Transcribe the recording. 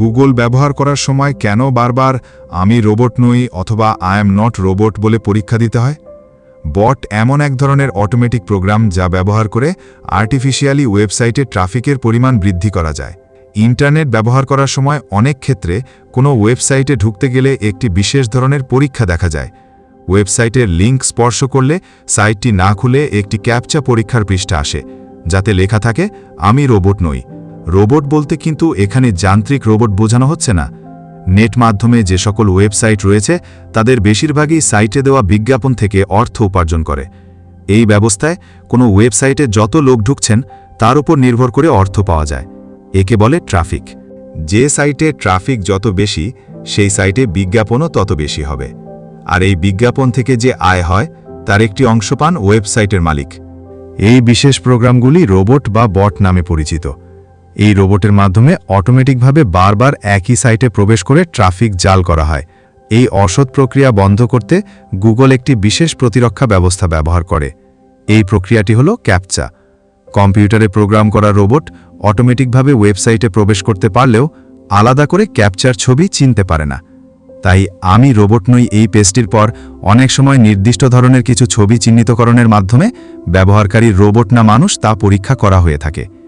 Google ব্যবহার করার সময় কেন বারবার আমি রোবট নই অথবা আই এম নট রোবট বলে পরীক্ষা দিতে হয়? বট এমন এক ধরনের অটোমেটিক প্রোগ্রাম যা ব্যবহার করে আর্টিফিশিয়ালি ওয়েবসাইটে ট্রাফিকের পরিমাণ বৃদ্ধি করা যায়। ইন্টারনেট ব্যবহার করার সময় অনেক ক্ষেত্রে কোনো ওয়েবসাইটে ঢুকতে গেলে একটি বিশেষ ধরনের পরীক্ষা দেখা যায়। ওয়েবসাইটের লিঙ্ক স্পর্শ করলে সাইটটি না খুলে একটি ক্যাপচা পরীক্ষার পৃষ্ঠা আসে, যাতে লেখা থাকে, আমি রোবট নই। রোবট বলতে কিন্তু এখানে যান্ত্রিক রোবট বোঝানো হচ্ছে না। নেট মাধ্যমে যে সকল ওয়েবসাইট রয়েছে, তাদের বেশিরভাগই সাইটে দেওয়া বিজ্ঞাপন থেকে অর্থ উপার্জন করে। এই ব্যবস্থায় কোনো ওয়েবসাইটে যত লোক ঢুকছেন, তার উপর নির্ভর করে অর্থ পাওয়া যায়। একে বলে ট্রাফিক। যে সাইটে ট্রাফিক যত বেশি, সেই সাইটে বিজ্ঞাপনও তত বেশি হবে। আর এই বিজ্ঞাপন থেকে যে আয় হয়, তার একটি অংশ পান ওয়েবসাইটের মালিক। এই বিশেষ প্রোগ্রামগুলি রোবট বা বট নামে পরিচিত। এই রোবটের মাধ্যমে অটোমেটিকভাবে বারবার একই সাইটে প্রবেশ করে ট্রাফিক জাল করা হয়। এই অসৎ প্রক্রিয়া বন্ধ করতে গুগল একটি বিশেষ প্রতিরক্ষা ব্যবস্থা ব্যবহার করে। এই প্রক্রিয়াটি হল ক্যাপচা। কম্পিউটারে প্রোগ্রাম করা রোবট অটোমেটিকভাবে ওয়েবসাইটে প্রবেশ করতে পারলেও আলাদা করে ক্যাপচার ছবি চিনতে পারে না। তাই আমি রোবট নই এই পেজটির পর অনেক সময় নির্দিষ্ট ধরনের কিছু ছবি চিহ্নিতকরণের মাধ্যমে ব্যবহারকারী রোবট না মানুষ তা পরীক্ষা করা হয়ে থাকে।